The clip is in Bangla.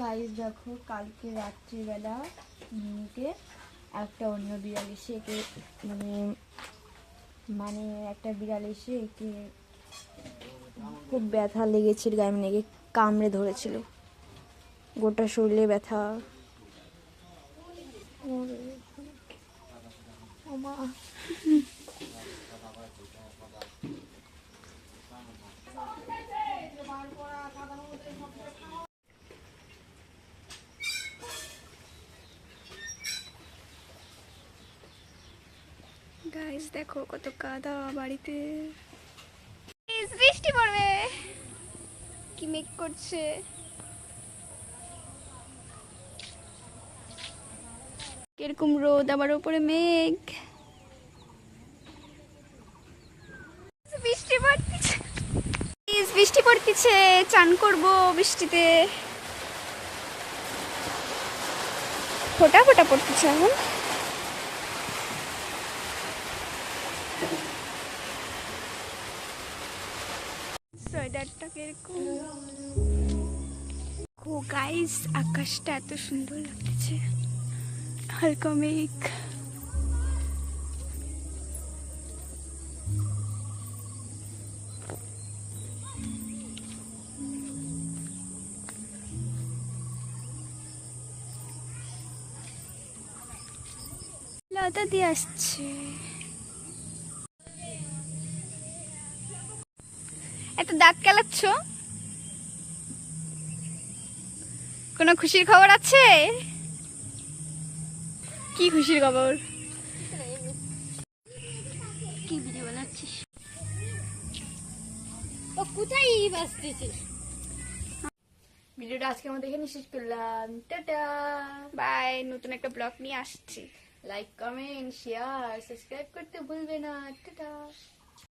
গাইস দেখো, কালকে রাত্রিবেলা মিনিকে একটা অন্য বিড়াল এসে একে মানে মানে একটা বিড়াল এসে একে খুব ব্যথা লেগেছিল, গায়ে মানে একে কামড়ে ধরেছিল। গোটা শরীরে ব্যথা। গাইস দেখো কত কাদা বাড়িতে। বৃষ্টি পড়বে। কি মেঘ করছে। কীরকম রোদ আবার উপরে মেঘ। বৃষ্টি পড়তেছে। বৃষ্টি পড়তেছে চান করব বৃষ্টিতে। ফোটা ফোটা পড়তেছে এখন। সোয়েটারটা কীরকম? ও গাইস আকাশটা এত সুন্দর লাগতেছে হালকা মেঘ। লতা দিয়ে আসছে। এত দাঁত কেলাচ্ছ? কোনো খুশির খবর আছে? কি খুশির খবর? কি ভিডিও বানাচ্ছিস? ও কোথায় বাসতেছিস ভিডিওটা আজকে আমাদের এখানে শেষ করলাম। টাটা। বাই নতুন একটা ব্লগ নিয়ে আসছি। লাইক কমেন্ট শেয়ার সাবস্ক্রাইব করতে ভুলবে না। টাটা।